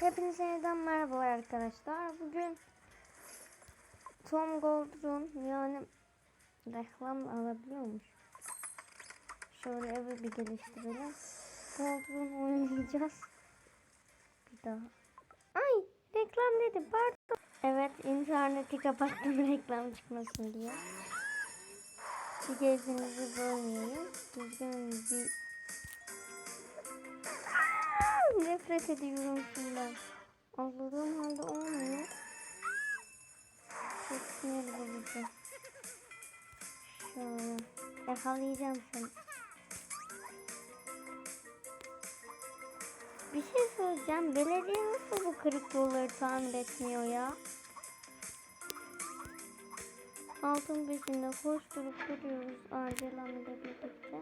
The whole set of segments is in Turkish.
Hepinize yeniden merhaba arkadaşlar. Bugün Tom Goldrun yani reklam alabiliyormuş. Şöyle evi bir geliştirelim. Goldrun oynayacağız. Bir daha. Ay reklam dedim pardon. Evet interneti kapattım reklam çıkmasın diye. Bir gezinizi bölmeyeyim. Düzgün bir Nefret ediyorum şundan. Allah'ım halde olmuyor. Çok sinir bozucu. Şöyle. Yakalayacağım seni. Bir şey söyleyeceğim. Belediye nasıl bu kırık yolları tamir etmiyor ya? Altın peşinde koşturup duruyoruz ile birlikte.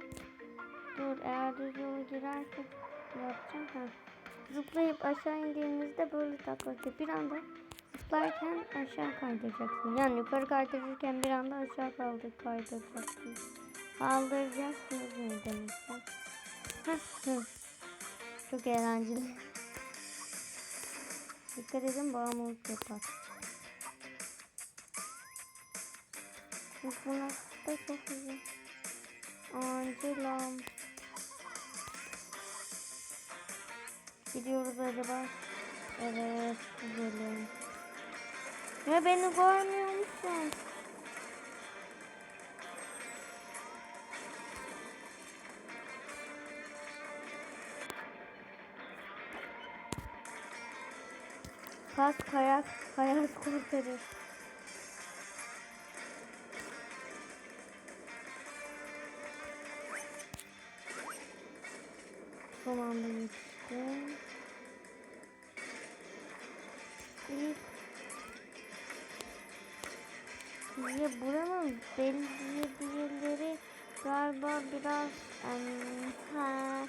Dur eğer düz yola girersek yapacağım. Ha. Zıplayıp aşağı indiğimizde böyle taklatıyor. Bir anda zıplarken aşağı kaydıracaksın. Yani yukarı kaydırırken bir anda aşağı kaldır kaydıracaksın. Kaldıracaksınız ne hı. Çok eğlenceli. Dikkat edin bağımlılık yapar. Bu da çok güzel. Angelam. Gidiyoruz acaba? Evet, gidelim. Ya beni görmüyor musun? Pas kayak, kayak kurtarır. Son anda yetiştim. Ya buranın belediyeleri galiba biraz em, ha.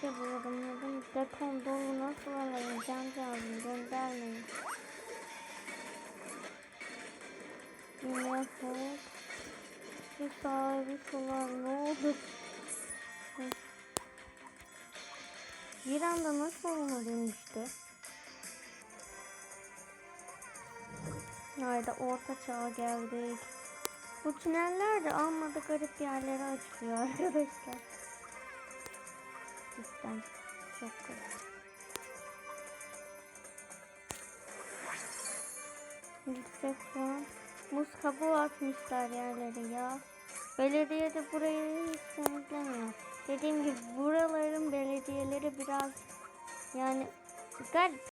Şey bulalım dedim depom dolu. Nasıl alayım? Cancağızım göndermeyin. Yine hop bir sahibi solar ne oldu? Bir anda nasıl ona dönüştü Nerede orta çağa geldik. Bu tüneller de almadı garip yerlere açılıyor arkadaşlar. Cidden çok garip. Yüksek puan. Muz kabuğu atmışlar yerlere ya. Belediye de burayı hiç temizlemiyor. Dediğim gibi buraların belediyeleri biraz yani garip.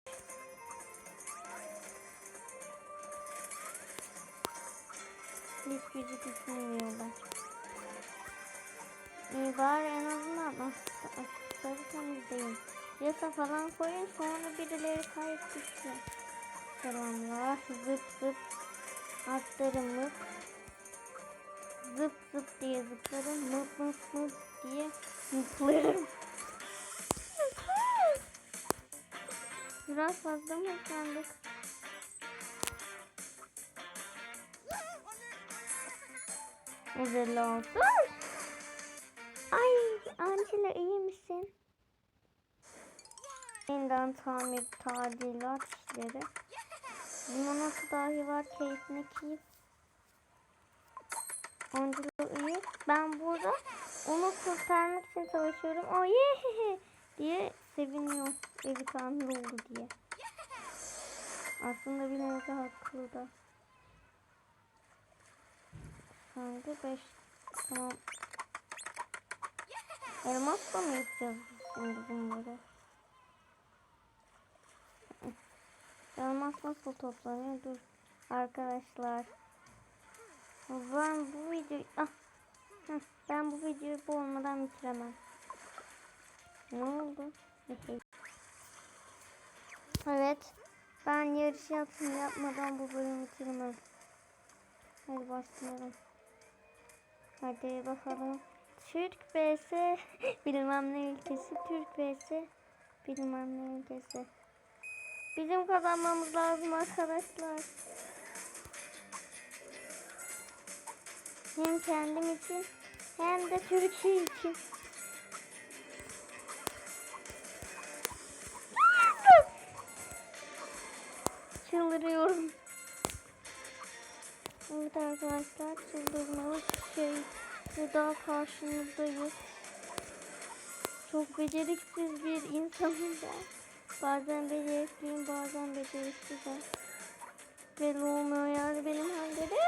Hiç gücü düşünmüyorlar. İyi bari en azından asılırsanız değil. Yasa falan koyun sonra birileri düşüyor. Selamlar. Zıp zıp. Atlarım mıp. Zıp zıp diye zıplarım. Mıp mıp mıp diye mıplarım. Biraz fazla mı ıslandık? Özel olsun. Ay Angela iyi misin? Yeniden tamir tadilat işleri. Limonata dahi var keyfine keyif. Angela iyi. Ben burada onu kurtarmak için savaşıyorum. O ye diye seviniyor. Evi tamir oldu diye. Aslında bir nokta haklı da. Hangi 5 tamam. Elmasla mı yapacağız şimdi bunları? Elmas nasıl toplanıyor? Dur. Arkadaşlar. Ben bu videoyu... Ah. Ben bu videoyu bu olmadan bitiremem. Ne oldu? evet. Ben yarış yapsın yapmadan bu bölümü bitirmem. Hadi başlayalım. Hadi bakalım. Türk vs bilmem ne ülkesi. Türk vs bilmem ne ülkesi. Bizim kazanmamız lazım arkadaşlar. Hem kendim için hem de Türkiye için. Çıldırıyorum arkadaşlar çıldırmalı şey burada karşınızdayız. Çok beceriksiz bir insanım ben. Bazen becerikliyim bazen beceriksizim. Belli olmuyor yani benim hallerim.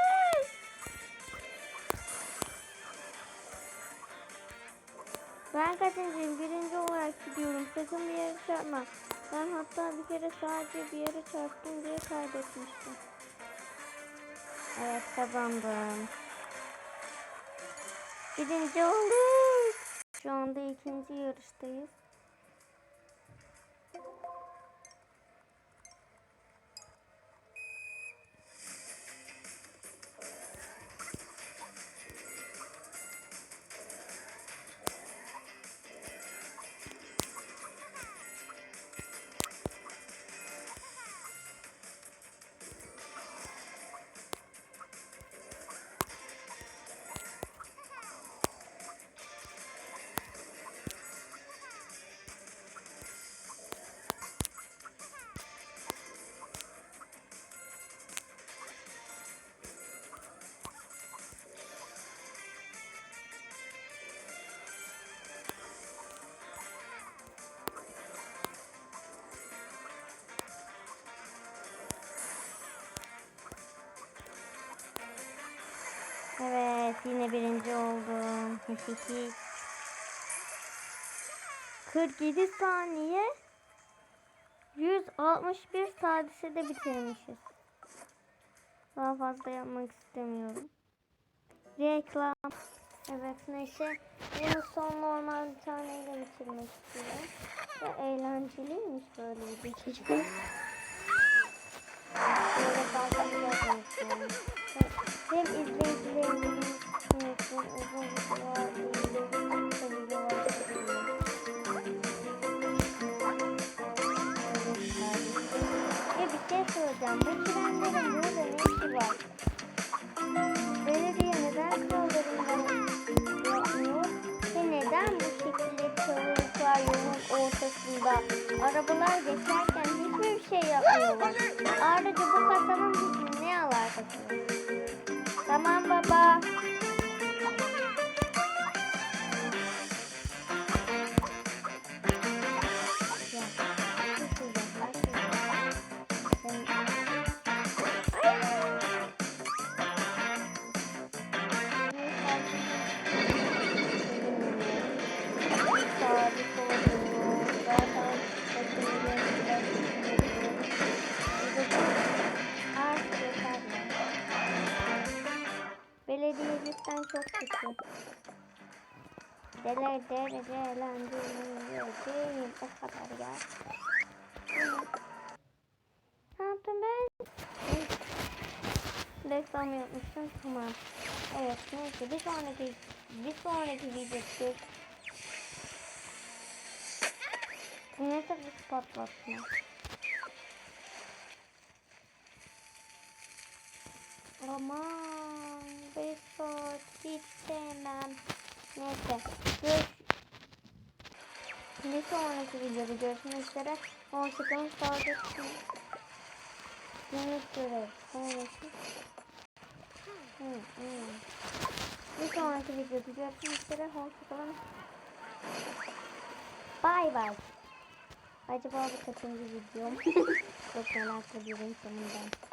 Ben kaçıncıyım? Birinci olarak gidiyorum. Sakın bir yere çarpma. Ben hatta bir kere sadece bir yere çarptım diye kaybetmiştim. Evet kazandım. Birinci olduk. Şu anda ikinci yarıştayız. Evet yine birinci oldum. 47 saniye 161 sadise de bitirmişiz. Daha fazla yapmak istemiyorum. Reklam. Evet neyse. Bunu son normal bir taneyle bitirmek istiyorum. Ve eğlenceliymiş böyle bir geçici. Böyle fazla bir ortasında? Arabalar geçerken hiçbir şey yapmıyorlar. Ayrıca bu kasanın bizim ne alakası? Tamam baba. Derece eğlenceliyim. O kadar ya. Ne yaptım ben? Reklam yapmıştım tamam. Evet neyse bir sonraki bir sonraki videoda Bu ne tabii patlatma. Aman bir saat hiç sevmem. Neyse. Görüş. Bir sonraki videoda görüşmek üzere. Hoşçakalın. Sağlıcakla. Günlük görev. Bir sonraki videoda görüşmek üzere. Hoşçakalın. Bay bay. Acaba bu kaçıncı videom? Çok merak ediyorum sonundan.